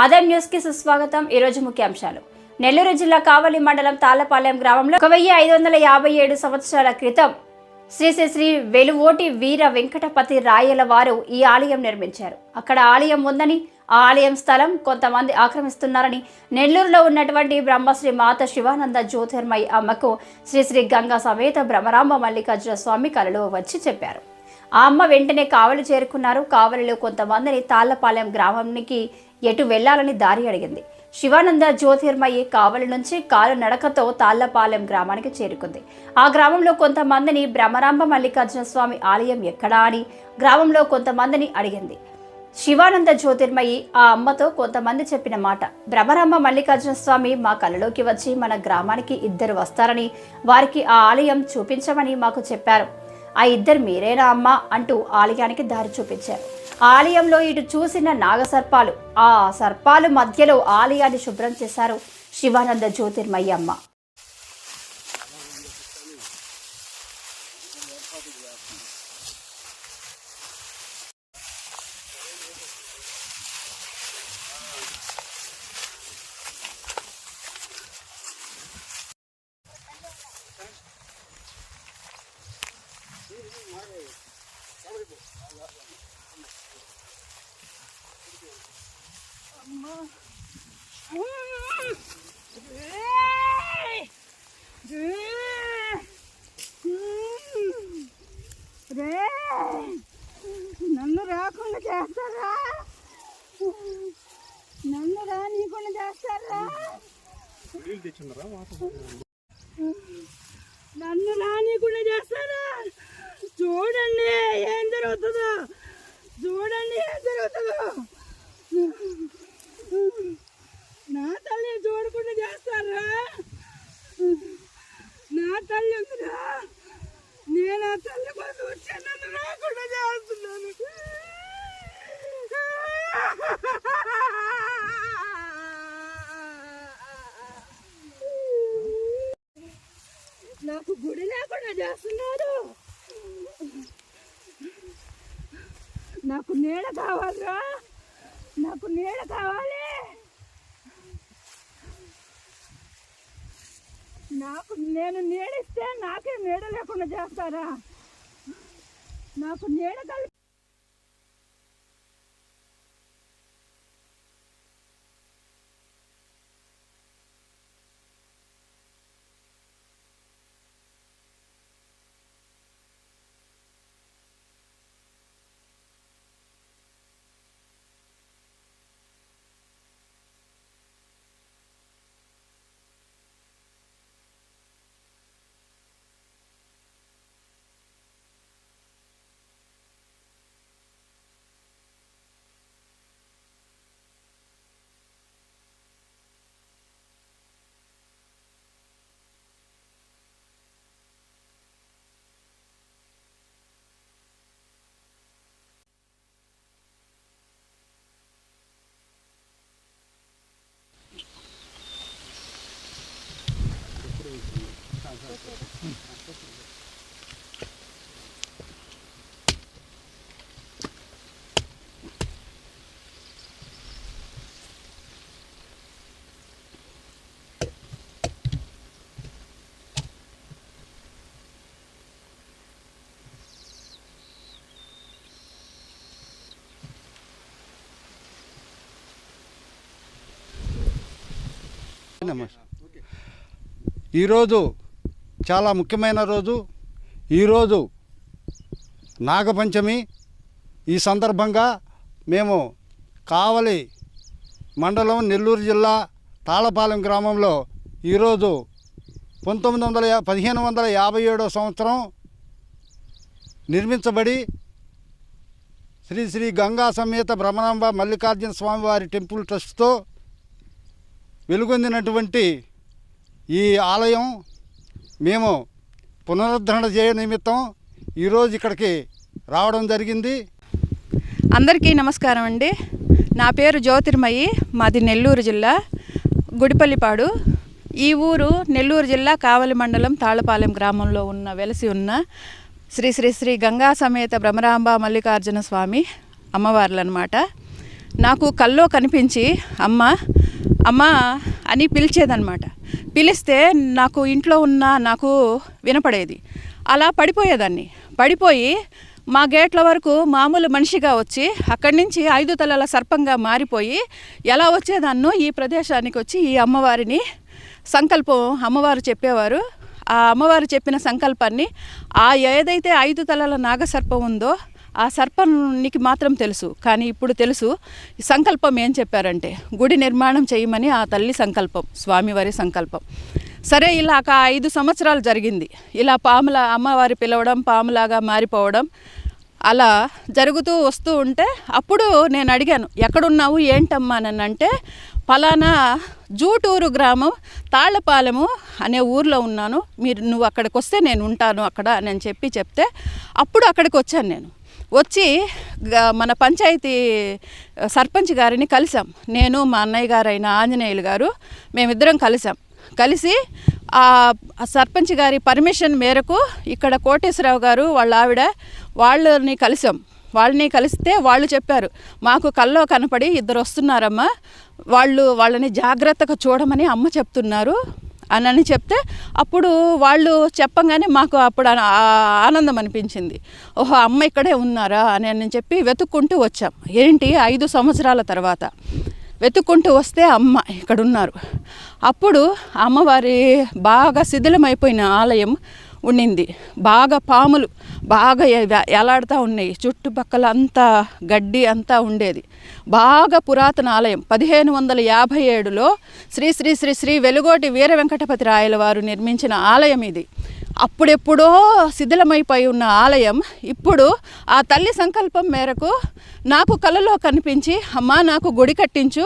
ఆదాయం న్యూస్కి సుస్వాగతం. ఈ రోజు ముఖ్యాంశాలు నెల్లూరు జిల్లా కావలి మండలం తాళ్ళపాలెం గ్రామంలో ఒక వెయ్యి ఐదు వందల యాభై ఏడు సంవత్సరాల క్రితం శ్రీ శ్రీ శ్రీ వెలువోటి వీర వెంకటపతి రాయల వారు ఈ ఆలయం నిర్మించారు. అక్కడ ఆలయం ఉందని ఆ ఆలయం స్థలం కొంతమంది ఆక్రమిస్తున్నారని నెల్లూరులో ఉన్నటువంటి బ్రహ్మశ్రీ మాత శివానంద జ్యోతిర్మయి అమ్మకు శ్రీ శ్రీ గంగా సమేత భ్రమరాంబ మల్లికార్జున స్వామి కలలో వచ్చి చెప్పారు. ఆ అమ్మ వెంటనే కావలి చేరుకున్నారు. కావలిలో కొంతమందిని తాళ్ళపాలెం గ్రామానికి ఎటు వెళ్ళాలని దారి అడిగింది. శివానంద జ్యోతిర్మయి కావలి నుంచి కాలు నడకతో తాళ్ళపాలెం గ్రామానికి చేరుకుంది. ఆ గ్రామంలో కొంతమందిని భ్రమరాంబ మల్లికార్జున స్వామి ఆలయం ఎక్కడా అని గ్రామంలో కొంతమందిని అడిగింది. శివానంద జ్యోతిర్మయి ఆ అమ్మతో కొంతమంది చెప్పిన మాట. భ్రమరాంబ మల్లికార్జున స్వామి మా కళ్ళలోకి వచ్చి మన గ్రామానికి ఇద్దరు వస్తారని వారికి ఆ ఆలయం చూపించమని మాకు చెప్పారు. ఆ ఇద్దరు మీరేనా అమ్మా అంటూ ఆలయానికి దారి చూపించారు. ఆలయంలో ఇటు చూసిన నాగసర్పాలు ఆ సర్పాలు మధ్యలో ఆలయాన్ని శుభ్రం చేశారు శివానంద జ్యోతిర్మయ్య అమ్మ రే నన్ను రాకుండా చేస్తారా నన్ను రానీయకుండా చేస్తారా నన్ను రానీయకుండా చేస్తారా? చూడండి ఏం జరుగుతుందో. చూడండి ఏం జరుగుతుందో నా తల్లి చూడకుండా చేస్తారా నా తల్లి ఉందిరా నేను ఆ తల్లి కోసం వచ్చి నన్ను రాకుండా చేస్తున్నాను నాకు గుడి లేకుండా చేస్తున్నారు. నాకు నీడ కావాలిరా. నాకు నీడ కావాలి. నాకు నేను నీడిస్తే నాకే నీడ లేకుండా చేస్తారా? నాకు నీడ కలిపి నమస్తే ఈరోజు చాలా ముఖ్యమైన రోజు. ఈరోజు నాగపంచమి. ఈ సందర్భంగా మేము కావలి మండలం నెల్లూరు జిల్లా తాళపాలెం గ్రామంలో ఈరోజు పంతొమ్మిది వందల యా- పదిహేను వందల యాభై ఏడో సంవత్సరం నిర్మించబడి శ్రీ శ్రీ గంగా సమేత భ్రమరాంబ మల్లికార్జున స్వామివారి టెంపుల్ ట్రస్ట్తో వెలుగొందినటువంటి ఈ ఆలయం మేము పునరుద్ధరణ చేయ నిమిత్తం ఈరోజు ఇక్కడికి రావడం జరిగింది. అందరికీ నమస్కారం అండి. నా పేరు జ్యోతిర్మయి మాది నెల్లూరు జిల్లా గుడిపల్లిపాడు. ఈ ఊరు నెల్లూరు జిల్లా కావలి మండలం తాళపాలెం గ్రామంలో ఉన్న వెలసి ఉన్న శ్రీ శ్రీ శ్రీ గంగా సమేత భ్రమరాంబ మల్లికార్జున స్వామి అమ్మవార్లనమాట. నాకు కల్లో కనిపించి అమ్మ అమ్మా అని పిలిచేదనమాట పిలిస్తే నాకు ఇంట్లో ఉన్న నాకు వినపడేది. అలా పడిపోయేదాన్ని. పడిపోయి మా గేట్ల వరకు మామూలు మనిషిగా వచ్చి అక్కడి నుంచి ఐదు తలల సర్పంగా మారిపోయి ఎలా వచ్చేదాన్నో ఈ ప్రదేశానికి వచ్చి ఈ అమ్మవారిని సంకల్పం అమ్మవారు చెప్పేవారు. ఆ అమ్మవారు చెప్పిన సంకల్పాన్ని ఆ ఏదైతే ఐదు తలల నాగసర్పం ఉందో ఆ సర్పానికి మాత్రం తెలుసు. కానీ ఇప్పుడు తెలుసు సంకల్పం ఏం చెప్పారంటే గుడి నిర్మాణం చేయమని ఆ తల్లి సంకల్పం స్వామివారి సంకల్పం. సరే ఇలా ఒక ఐదు సంవత్సరాలు జరిగింది. ఇలా పాముల అమ్మవారి పిలవడం పాములాగా మారిపోవడం అలా జరుగుతూ వస్తూ ఉంటే అప్పుడు నేను అడిగాను ఎక్కడున్నావు? ఏంటమ్మా? అని అంటే ఫలానా జూటూరు గ్రామం తాళ్ళపాలెము అనే ఊర్లో ఉన్నాను. మీరు నువ్వు అక్కడికి వస్తే నేను ఉంటాను అక్కడ అని చెప్పి చెప్తే అప్పుడు అక్కడికి వచ్చాను నేను. వచ్చి మన పంచాయతీ సర్పంచ్ గారిని కలిసాం. నేను మా అన్నయ్య గారైన ఆంజనేయులు గారు మేమిద్దరం కలిసాం. కలిసి ఆ ఆ సర్పంచ్ గారి పర్మిషన్ మేరకు ఇక్కడ కోటేశ్వరరావు గారు వాళ్ళ ఆవిడ వాళ్ళని కలిసాం. వాళ్ళని కలిస్తే వాళ్ళు చెప్పారు మాకు కల్లో కనపడి ఇద్దరు వస్తున్నారమ్మా. వాళ్ళు వాళ్ళని జాగ్రత్తగా చూడమని అమ్మ చెప్తున్నారు. అని అని చెప్తే అప్పుడు వాళ్ళు చెప్పంగానే మాకు అప్పుడు ఆనందం అనిపించింది. ఓహో అమ్మ ఇక్కడే ఉన్నారా అని అని చెప్పి వెతుక్కుంటూ వచ్చాం. ఏంటి? ఐదు సంవత్సరాల తర్వాత వెతుక్కుంటూ వస్తే అమ్మ ఇక్కడ ఉన్నారు అప్పుడు అమ్మవారి బాగా శిథిలమైపోయిన ఆలయం ఉండింది. బాగా పాములు బాగా ఎలాడుతూ ఉన్నాయి. చుట్టుపక్కల అంతా గడ్డి అంతా ఉండేది. బాగా పురాతన ఆలయం. పదిహేను వందల యాభై ఏడులో శ్రీ శ్రీ శ్రీ శ్రీ వెలుగోటి వీర వెంకటపతి రాయల వారు నిర్మించిన ఆలయం ఇది. అప్పుడెప్పుడో శిథిలమైపోయి ఉన్న ఆలయం ఇప్పుడు ఆ తల్లి సంకల్పం మేరకు నాకు కలలో కనిపించి అమ్మా నాకు గుడి కట్టించు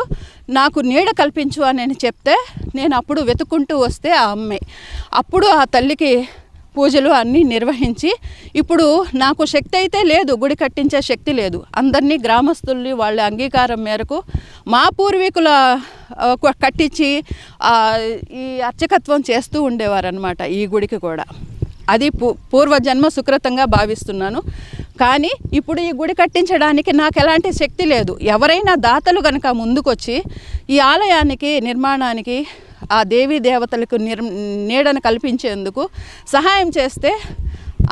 నాకు నీడ కల్పించు అని నేను చెప్తే నేను అప్పుడు వెతుక్కుంటూ వస్తే ఆ అమ్మే. అప్పుడు ఆ తల్లికి పూజలు అన్నీ నిర్వహించి ఇప్పుడు నాకు శక్తి అయితే లేదు గుడి కట్టించే శక్తి లేదు. అందరినీ గ్రామస్తుల్ని వాళ్ళ అంగీకారం మేరకు మా పూర్వీకుల కట్టించి ఈ అర్చకత్వం చేస్తూ ఉండేవారనమాట ఈ గుడికి కూడా. అది పూ పూర్వజన్మ సుకృతంగా భావిస్తున్నాను. కానీ ఇప్పుడు ఈ గుడి కట్టించడానికి నాకు ఎలాంటి శక్తి లేదు. ఎవరైనా దాతలు కనుక ముందుకొచ్చి ఈ ఆలయానికి నిర్మాణానికి ఆ దేవీ దేవతలకు నిర్ నీడను కల్పించేందుకు సహాయం చేస్తే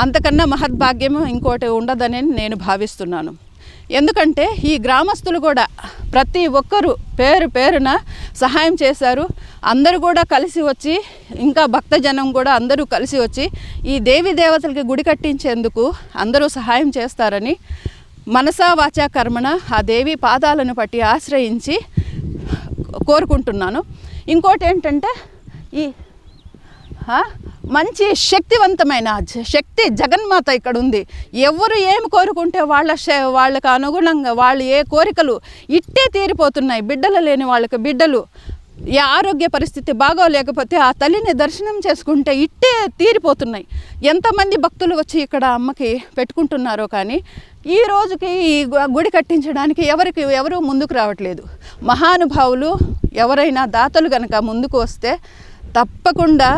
అంతకన్నా మహద్భాగ్యం ఇంకోటి ఉండదని నేను భావిస్తున్నాను. ఎందుకంటే ఈ గ్రామస్తులు కూడా ప్రతి ఒక్కరూ పేరు పేరున సహాయం చేశారు. అందరూ కూడా కలిసి వచ్చి ఇంకా భక్తజనం కూడా అందరూ కలిసి వచ్చి ఈ దేవి దేవతలకి గుడి కట్టించేందుకు అందరూ సహాయం చేస్తారని మనసా వాచా కర్మణ ఆ దేవి పాదాలను పట్టి ఆశ్రయించి కోరుకుంటున్నాను. ఇంకోటి ఏంటంటే ఈ మంచి శక్తివంతమైన జ- శక్తి జగన్మాత ఇక్కడ ఉంది ఎవరు ఏమి కోరుకుంటే వాళ్ళ వాళ్ళకు అనుగుణంగా వాళ్ళు ఏ కోరికలు ఇట్టే తీరిపోతున్నాయి. బిడ్డలు లేని వాళ్ళకి బిడ్డలు. ఈ ఆరోగ్య పరిస్థితి బాగోలేకపోతే ఆ తల్లిని దర్శనం చేసుకుంటే ఇట్టే తీరిపోతున్నాయి. ఎంతమంది భక్తులు వచ్చి ఇక్కడ అమ్మకి పెట్టుకుంటున్నారో కానీ ఈ రోజుకి ఈ గుడి కట్టించడానికి ఎవరికి ఎవరు ముందుకు రావట్లేదు. మహానుభావులు ఎవరైనా దాతలు కనుక ముందుకు వస్తే తప్పకుండా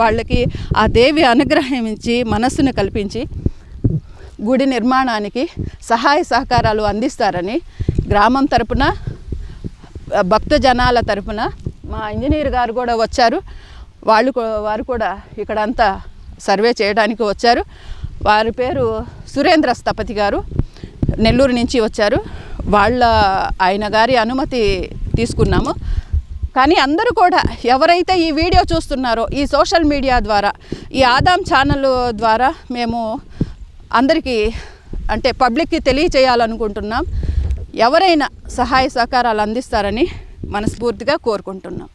వాళ్ళకి ఆ దేవి అనుగ్రహం ఇచ్చి మనస్సును కల్పించి గుడి నిర్మాణానికి సహాయ సహకారాలు అందిస్తారని గ్రామం తరపున భక్త జనాల తరపున మా ఇంజనీర్ గారు కూడా వచ్చారు. వాళ్ళు వారు కూడా ఇక్కడంతా సర్వే చేయడానికి వచ్చారు. వారి పేరు సురేంద్ర స్థపతి గారు. నెల్లూరు నుంచి వచ్చారు. వాళ్ళ ఆయన గారి అనుమతి తీసుకున్నాము. కానీ అందరూ కూడా ఎవరైతే ఈ వీడియో చూస్తున్నారో ఈ సోషల్ మీడియా ద్వారా ఈ ఆదాం ఛానల్ ద్వారా మేము అందరికీ అంటే పబ్లిక్కి తెలియచేయాలనుకుంటున్నాం. ఎవరైనా సహాయ సహకారాలు అందిస్తారని మనస్ఫూర్తిగా కోరుకుంటున్నాం.